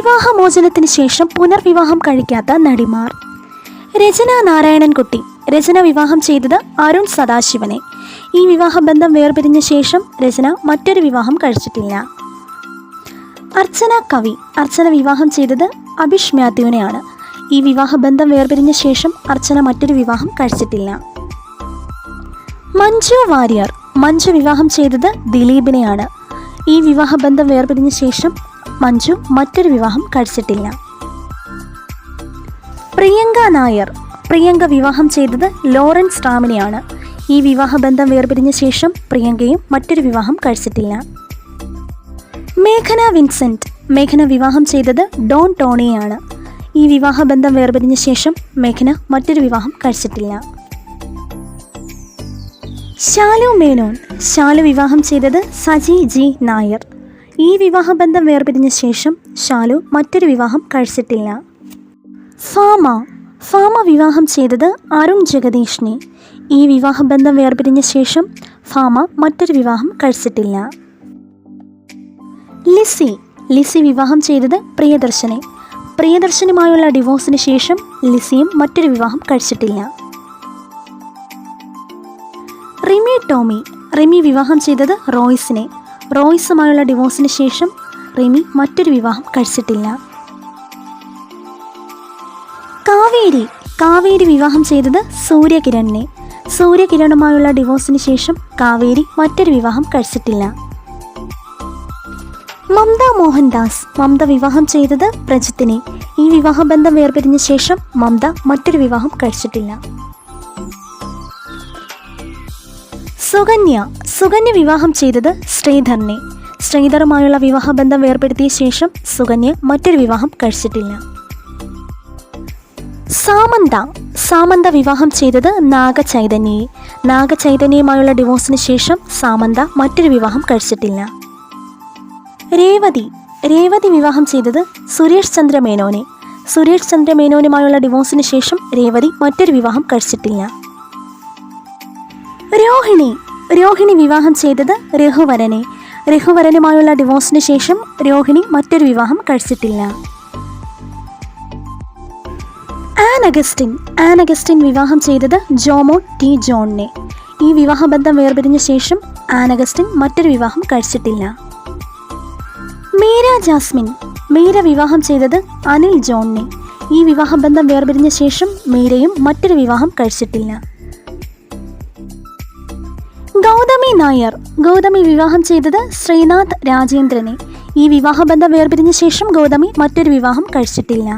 വിവാഹമോചനത്തിന് ശേഷം പുനർവിവാഹം കഴിക്കാത്ത നടിമാർ. രചന നാരായണൻകുട്ടി. രചന വിവാഹം ചെയ്തത് അരുൺ സദാശിവനെ. ഈ വിവാഹബന്ധം വേർപിരിഞ്ഞ ശേഷം രചന മറ്റൊരു വിവാഹം കഴിച്ചിട്ടില്ല. അർച്ചന കവി. അർച്ചന വിവാഹം ചെയ്തത് അഭിഷ് മാത്യുവിനെയാണ്. ഈ വിവാഹബന്ധം വേർപിരിഞ്ഞ ശേഷം അർച്ചന മറ്റൊരു വിവാഹം കഴിച്ചിട്ടില്ല. മഞ്ജു വാര്യർ. മഞ്ജു വിവാഹം ചെയ്തത് ദിലീപിനെയാണ്. ഈ വിവാഹബന്ധം വേർപിരിഞ്ഞ ശേഷം മഞ്ജു മറ്റൊരു വിവാഹം കഴിച്ചിട്ടില്ല. പ്രിയങ്ക നായർ പ്രിയങ്ക വിവാഹം ചെയ്തത് ലോറൻസ് റാമിനെയാണ്. ഈ വിവാഹബന്ധം വേർപിരിഞ്ഞ ശേഷം പ്രിയങ്കയും മറ്റൊരു വിവാഹം കഴിച്ചിട്ടില്ല. മേഘന വിൻസെന്റ് മേഘന വിവാഹം ചെയ്തത് ഡോൺ ടോണിയെയാണ് ഈ വിവാഹബന്ധം വേർപിരിഞ്ഞ ശേഷം മേഘന മറ്റൊരു വിവാഹം കഴിച്ചിട്ടില്ല. ശാലു മേനോൻ. ശാലു വിവാഹം ചെയ്തത് സജി ജി നായർ. ഈ വിവാഹബന്ധം വേർപിരിഞ്ഞ ശേഷം ശാലു മറ്റൊരു വിവാഹം കഴിച്ചിട്ടില്ല. ഫാമ. ഫാമ വിവാഹം ചെയ്തത് അരുൺ ജഗദീഷിനെ. ഈ വിവാഹബന്ധം വേർപിരിഞ്ഞ ശേഷം ഫാമ മറ്റൊരു വിവാഹം കഴിച്ചിട്ടില്ല. ലിസി. ലിസി വിവാഹം ചെയ്തത് പ്രിയദർശനെ. പ്രിയദർശനുമായുള്ള ഡിവോഴ്സിന് ശേഷം ലിസിയും മറ്റൊരു വിവാഹം കഴിച്ചിട്ടില്ല. ടോമി. റിമി വിവാഹം ചെയ്തത് റോയ്സിനെ. റോയ്സുമായുള്ള ഡിവോഴ്സിന് ശേഷം റിമി മറ്റൊരു വിവാഹം കഴിച്ചിട്ടില്ല. കാവേരി. കാവേരി വിവാഹം ചെയ്തത് സൂര്യകിരണിനെ. സൂര്യകിരണുമായുള്ള ഡിവോഴ്സിന് ശേഷം കാവേരി മറ്റൊരു വിവാഹം കഴിച്ചിട്ടില്ല. മമത മോഹൻദാസ്. മമത വിവാഹം ചെയ്തത് പ്രജിത്തിനെ. ഈ വിവാഹബന്ധം വേർപിരിഞ്ഞ ശേഷം മമത മറ്റൊരു വിവാഹം കഴിച്ചിട്ടില്ല. സുകന്യ സുകന്യ വിവാഹം ചെയ്തത് ശ്രീധറിനെ ശ്രീധറുമായുള്ള വിവാഹബന്ധം വേർപെടുത്തിയ ശേഷം സുകന്യ മറ്റൊരു വിവാഹം കഴിച്ചിട്ടില്ല. സാമന്ത സാമന്ത വിവാഹം ചെയ്തത് നാഗചൈതന്യയെ. നാഗചൈതന്യയുമായുള്ള ഡിവോഴ്സിന് ശേഷം സാമന്ത മറ്റൊരു വിവാഹം കഴിച്ചിട്ടില്ല. രേവതി രേവതി വിവാഹം ചെയ്തത് സുരേഷ് ചന്ദ്ര മേനോനെ സുരേഷ് ചന്ദ്ര മേനോനുമായുള്ള ഡിവോഴ്സിന് ശേഷം രേവതി മറ്റൊരു വിവാഹം കഴിച്ചിട്ടില്ല. രോഹിണി. രോഹിണി വിവാഹം ചെയ്തത് രഘുവരനെ. രഘുവരനുമായുള്ള ഡിവോഴ്സിന് ശേഷം രോഹിണി മറ്റൊരു വിവാഹം കഴിച്ചിട്ടില്ല. An Augustine. ആൻ അഗസ്റ്റിൻ വിവാഹം ചെയ്തത് ജോമോ ടി ജോണിനെ. ഈ വിവാഹബന്ധം വേർപിരിഞ്ഞ ശേഷം ആൻ അഗസ്റ്റിൻ മറ്റൊരു വിവാഹം കഴിച്ചിട്ടില്ല. മീര ജാസ്മിൻ. മീര വിവാഹം ചെയ്തത് അനിൽ ജോണിനെ. ഈ വിവാഹബന്ധം വേർപിരിഞ്ഞ ശേഷം മീരയും മറ്റൊരു വിവാഹം കഴിച്ചിട്ടില്ല. നായർ. ഗൗതമി വിവാഹം ചെയ്തത് ശ്രീനാഥ് രാജേന്ദ്രനെ. ഈ വിവാഹബന്ധം വേർപിരിഞ്ഞ ശേഷം ഗൗതമി മറ്റൊരു വിവാഹം കഴിച്ചിട്ടില്ല.